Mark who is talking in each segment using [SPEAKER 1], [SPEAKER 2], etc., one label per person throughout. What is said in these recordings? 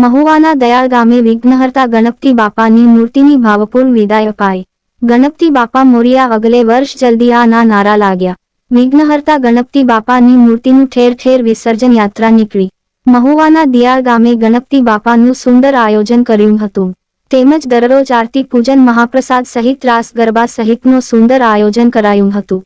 [SPEAKER 1] મહુવાના દયાળ ગામે વિઘ્નહર્તા ગણપતિ બાપાની મૂર્તિની ભાવપૂર્ણ વિદાય અપાઈ. ગણપતિ બાપા મોરિયા અગલે વર્ષ જલ્દી આ નારા લાગ્યા. વિઘ્નહર્તા ગણપતિ બાપાની મૂર્તિનું ઠેર ઠેર વિસર્જન યાત્રા નીકળી. મહુવાના દિયાળ ગામે ગણપતિ બાપાનું સુંદર આયોજન કર્યું હતું. તેમજ દરરોજ આરતી પૂજન મહાપ્રસાદ સહિત રાસ ગરબા સહિતનું સુંદર આયોજન કરાયું હતું.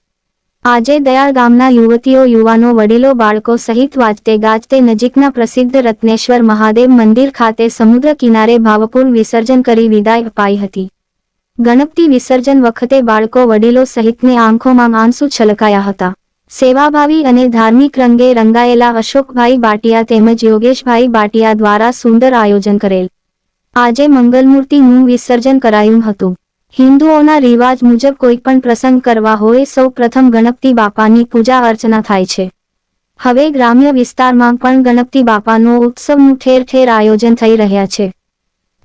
[SPEAKER 1] આજે દયાળ ગામના યુવતીઓ, યુવાનો, વડીલો, બાળકો સહિત વાજતે ગાજતે નજીકના પ્રસિદ્ધ રત્નેશ્વર મહાદેવ મંદિર ખાતે સમુદ્ર કિનારે ભાવપૂર્ણ વિસર્જન કરી વિદાય અપાઈ હતી. ગણપતિ વિસર્જન વખતે બાળકો, વડીલો સહિતની આંખોમાં આંસુ છલકાયા હતા. સેવાભાવી અને ધાર્મિક રંગે રંગાયેલા અશોકભાઈ બાટિયા તેમજ યોગેશભાઈ બાટિયા દ્વારા સુંદર આયોજન કરેલ. આજે મંગલમૂર્તિનું વિસર્જન કરાયું હતું. હિન્દુઓના રિવાજ મુજબ કોઈ પણ પ્રસંગ કરવા હોય, સૌ પ્રથમ ગણપતિ બાપાની પૂજા અર્ચના થાય છે. હવે ગ્રામ્ય વિસ્તારમાં પણ ગણપતિ બાપાનો ઉત્સવનું ઠેર ઠેર આયોજન થઈ રહ્યા છે.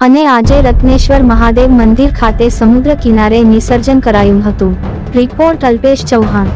[SPEAKER 1] અને આજે રત્નેશ્વર મહાદેવ મંદિર ખાતે સમુદ્ર કિનારે નિસર્જન કરાયું હતું. રિપોર્ટ અલ્પેશ ચૌહાણ.